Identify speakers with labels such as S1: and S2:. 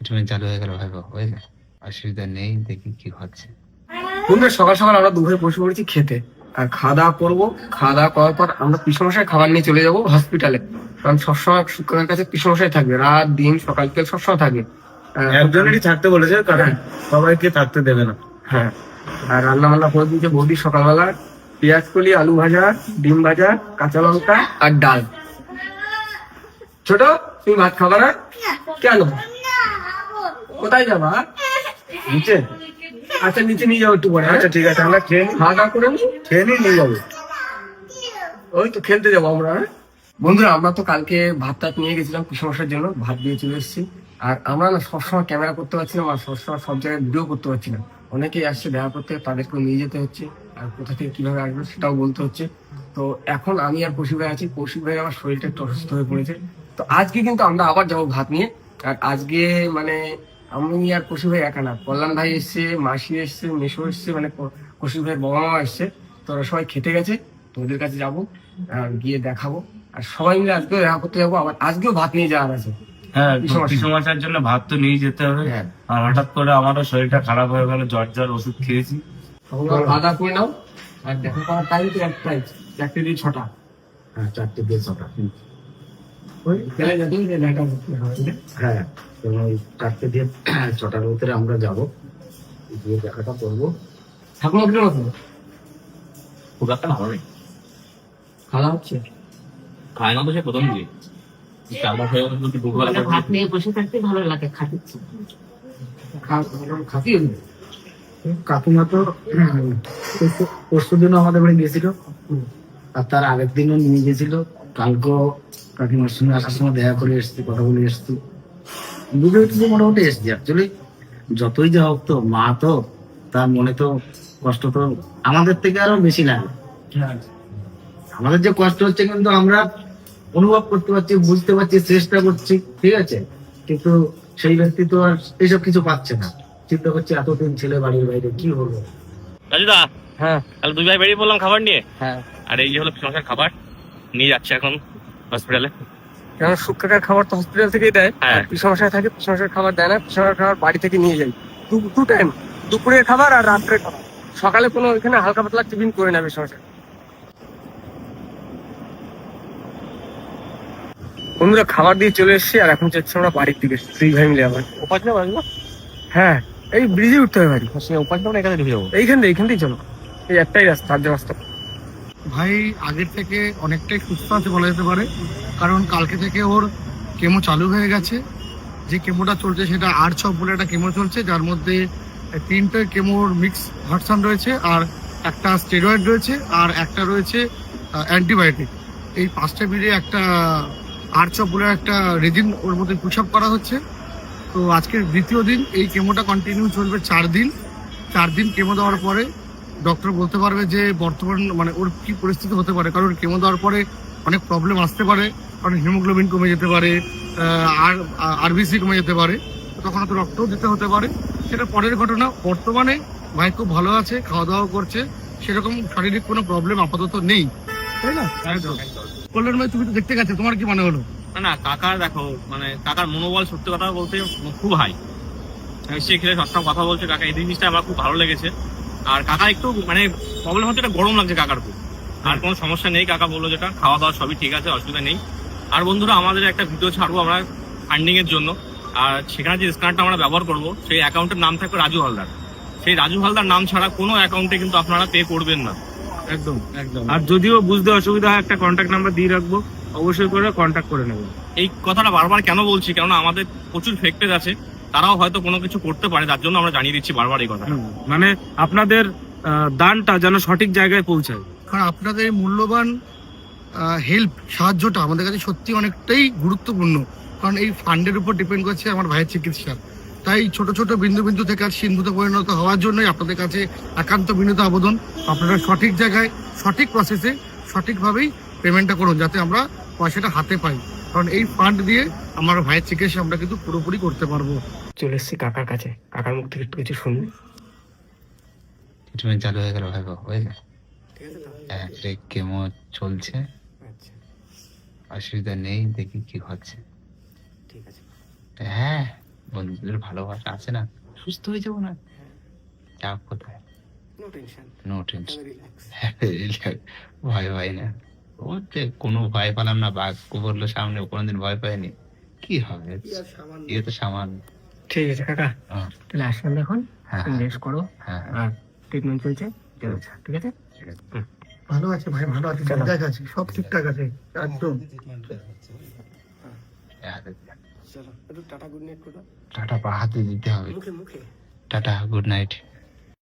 S1: Treatment চালু হয়ে গেল ভাই বুঝলে অসুবিধা নেই দেখি কি হচ্ছে।
S2: বন্ধুরা সকাল সকাল আমরা দুপুরে বসে পড়েছি খেতে। আর খাওয়া দাওয়া করব। খাওয়া দাওয়া করার পর আমরা পিসমশাই খাবার নিয়ে চলে যাব হসপিটালে কারণ সবসময় শুক্রের কাছে পিসমশাই থাকবে। রাত দিন সকাল থেকে সবসময় থাকবে। আহ,
S3: একজনেরই থাকতে বলেছে কারণ সবাইকে থাকতে দেবে না।
S2: হ্যাঁ। আর রান্না বান্না করে দিয়েছে বৌদি সকালবেলা। পেঁয়াজ কলি আলু ভাজা ডিম ভাজা কাঁচা লঙ্কা আর ডাল। ছোট তুমি ভাত খাবার না? কেন? কোথায় যাবা?
S3: নিচে।
S2: আচ্ছা নিচে নিয়ে যাব একটু পরে?
S3: আচ্ছা ঠিক আছে আমরা খেয়ে নিই
S2: খাওয়া দাওয়া করে
S3: খেয়ে নিই নিয়ে যাব।
S2: ওই তো খেলতে যাব আমরা হ্যাঁ? বন্ধুরা আমরা তো কালকে ভাত টাত নিয়ে গেছিলাম কুসমশার জন্য ভাত দিয়ে চলে এসেছি। আর আমরা না সবসময় ক্যামেরা করতে পারছি না আর সবসময় সব জায়গায় ভিডিও করতে পারছি না। অনেকেই আসছে দেখা করতে তাদেরকে নিয়ে যেতে হচ্ছে আর কোথা থেকে কীভাবে আসবে সেটাও বলতে হচ্ছে। তো এখন আমি আর কৌশিক ভাই আছি কৌশিক ভাই আমার শরীরটা একটু অসুস্থ হয়ে পড়েছে। তো আজকে কিন্তু আমরা আবার যাব ভাত নিয়ে। আর আজকে মানে আমি আর কৌশিক ভাই একা না। কল্যাণ ভাই এসছে মাসি এসছে মেশো এসছে মানে ক- কৌশিক ভাইয়ের বাবা মা এসছে। তো ওরা সবাই খেতে গেছে তো ওদের কাছে যাব গিয়ে দেখাবো। আর সবাই মিলে আজকেও দেখা করতে যাব আবার আজকেও ভাত নিয়ে যাওয়ার আছে।
S3: হ্যাঁ মাসের জন্য ভাত তো নিয়ে যেতে হবে।
S2: হ্যাঁ।
S3: আর হঠাৎ করে আমারও শরীরটা খারাপ হয়ে গেল জ্বর জ্বর ওষুধ খেয়েছি।
S2: দাওয়া করে নাও। আর দেখা করার টাইম তো একটাই চারটে দিয়ে ছটা।
S4: হ্যাঁ চারটে দিয়ে ছটা। হ্যাঁ এবং ওই চারটে দিয়ে ছটার ভিতরে আমরা যাব। গিয়ে দেখাটা করব।
S2: ঠাকুমা আছে
S5: খুব একটা ভালো নেই।
S2: খাওয়া হচ্ছে?
S5: খায় না তো সে প্রথম দিয়ে হয়ে
S6: মানে ভাত নিয়ে বসে থাকতে ভালো লাগে খাটিচ্ছে
S4: কাকিমা তো পরশু দিনও আমাদের বাড়ি গেছিল আর তার আগের দিনও নিয়ে গেছিল কালকেও কাকিমার সঙ্গে আসার সময় দেখা করে এসছি কথা বলে এসছি। দুটো একটু মোটামুটি এসছি অ্যাকচুয়ালি যতই যা হোক তো মা তো তার মনে তো কষ্ট তো আমাদের থেকে আরও বেশি লাগে।
S2: হ্যাঁ।
S4: আমাদের যে কষ্ট হচ্ছে কিন্তু আমরা অনুভব করতে পারছি বুঝতে পারছি চেষ্টা করছি ঠিক আছে? কিন্তু সেই ব্যক্তি তো আর এইসব কিছু পাচ্ছে না। চিন্তা করছে এতদিন ছেলে বাড়ির বাইরে কি হলো?
S5: রাজুদা
S2: হ্যাঁ।
S5: তাহলে দুই ভাই বেরিয়ে পড়লাম খাবার নিয়ে।
S2: হ্যাঁ।
S5: আর এই যে হলো সংসার খাবার নিয়ে যাচ্ছে এখন। হসপিটালে?
S2: কারণ শুক্রকার খাবার তো হসপিটাল থেকেই দেয়।
S5: হ্যাঁ।
S2: পিসমশায় থাকে পিসমশার খাবার দেয় না পিসমশার খাবার বাড়ি থেকে নিয়ে যাই দু- টাইম দুপুরের খাবার আর রাত্রের খাবার। সকালে কোনো এখানে হালকা পাতলা টিফিন করে নেবে পিসমশাই। বন্ধুরা খাবার দিয়ে চলে এসেছি আর এখন যাচ্ছি আমরা বাড়ির দিকে দুই ভাই মিলে আবার।
S5: ওপাশ না? বাজলো
S2: হ্যাঁ এই ব্রিজে উঠতে হবে বাড়ি।
S5: ওপাশ না এখানে ঢুকে যাব।
S2: এইখান দিয়ে এইখান দিয়ে চলো। এই একটাই রাস্তা রাজ্য রাস্তা।
S7: ভাই আগের থেকে অনেকটাই সুস্থ আছে বলা যেতে পারে। কারণ কালকে থেকে ওর কেমো চালু হয়ে গেছে। যে কেমোটা চলছে সেটা আর ছপ বলে একটা কেমো চলছে, যার মধ্যে তিনটে কেমোর মিক্স ভার্সান রয়েছে আর একটা স্টেরয়েড রয়েছে আর একটা রয়েছে অ্যান্টিবায়োটিক এই পাঁচটা মিলিয়ে একটা আর ছপ বলে একটা রেজিন ওর মধ্যে পুশ আপ করা হচ্ছে। তো আজকের দ্বিতীয় দিন এই কেমোটা কন্টিনিউ চলবে চার দিন। চার দিন কেমো দেওয়ার পরে ডক্টর বলতে পারবে যে বর্তমান মানে ওর কি পরিস্থিতি হতে পারে? কারণ কেমো দেওয়ার পরে অনেক প্রবলেম আসতে পারে কারণ হিমোগ্লোবিন কমে যেতে পারে আর আরবিসি কমে যেতে পারে। তখন তো রক্তও দিতে হতে পারে। সেটা পরের ঘটনা বর্তমানে ভাই খুব ভালো আছে খাওয়া দাওয়া করছে সেরকম শারীরিক কোনো প্রবলেম আপাতত নেই। তাই না? কল্যাণ ভাই তুমি তো দেখতে গেছো তোমার কি মনে হলো?
S5: না না কাকার দেখো মানে কাকার মনোবল সত্যি কথা বলতে খুব হাই সে খেলে সবসময় কথা বলছে কাকা এই জিনিসটা আমার খুব ভালো লেগেছে। আর কাকা একটু মানে প্রবলেম হচ্ছে এটা গরম লাগছে কাকার খুব। আর কোনো সমস্যা নেই কাকা বলল যেটা খাওয়া দাওয়া সবই ঠিক আছে অসুবিধা নেই। আর বন্ধুরা আমাদের একটা ভিডিও ছাড়বো আমরা ফান্ডিং এর জন্য। আর সেখানে যে স্ক্যানারটা আমরা ব্যবহার করব সেই অ্যাকাউন্টের নাম থাকবে রাজু হালদার। সেই রাজু হালদার নাম ছাড়া কোনো অ্যাকাউন্টে কিন্তু আপনারা পে করবেন না।
S3: একদম একদম। আর যদিও বুঝতে অসুবিধা হয় একটা কন্ট্যাক্ট নাম্বার দিয়ে রাখব অবশ্যই করে কন্ট্যাক্ট করে নেবেন।
S5: এই কথাটা বারবার কেন বলছি? কেননা আমাদের প্রচুর ফেক পেজ আছে। তারাও হয়তো কোনো কিছু করতে পারে তার জন্য আমরা জানিয়ে দিচ্ছি বারবার এই কথা
S3: মানে আপনাদের দানটা যেন সঠিক জায়গায় পৌঁছায়।
S7: কারণ আপনাদের মূল্যবান হেল্প সাহায্যটা আমাদের কাছে সত্যি অনেকটাই গুরুত্বপূর্ণ। কারণ এই ফান্ডের উপর ডিপেন্ড করছে আমার ভাইয়ের চিকিৎসা। তাই ছোট ছোট বিন্দু বিন্দু থেকে আর সিন্ধুতে পরিণত হওয়ার জন্যই আপনাদের কাছে একান্ত বিনীত আবেদন। আপনারা সঠিক জায়গায় সঠিক প্রসেসে সঠিকভাবেই পেমেন্টটা করুন যাতে আমরা পয়সাটা হাতে পাই। কারণ এই ফান্ড দিয়ে আমার ভাইয়ের চিকিৎসা আমরা কিন্তু পুরোপুরি করতে পারব।
S2: চলে এসেছি কাকার কাছে। কাকার মুখ থেকে একটু কিছু শুনবি
S1: ট্রিটমেন্ট চালু হয়ে গেল ভাই বুঝলে হ্যাঁ কেমো চলছে।
S2: আচ্ছা।
S1: অসুবিধা নেই দেখি কি হচ্ছে।
S2: ঠিক আছে।
S1: হ্যাঁ বন্ধুদের ভালোবাসা আছে না সুস্থ হয়ে যাব না? চাপ কোথায়?
S2: No tension
S1: no tension
S2: relax
S1: ভয় না। ও যে কোনো ভয় পেলাম না বাঘ বলল সামনে কোনোদিন ভয় পাইনি কি হবে? এ তো সামান্য।
S2: ঠিক আছে কাকা।
S1: হ্যাঁ,
S2: তাহলে আসলাম এখন।
S1: হ্যাঁ
S2: রেস্ট করো।
S1: হ্যাঁ।
S2: আর ট্রিটমেন্ট চলছে? চলছে ঠিক আছে?
S7: ভালো আছে ভাই ভালো আছে ঠিকঠাক আছে সব ঠিকঠাক আছে একদম।
S2: টাটা গুড নাইট করো
S1: টাটা পা হাতে দিতে হবে।
S2: মুখে মুখে।
S1: Tata good night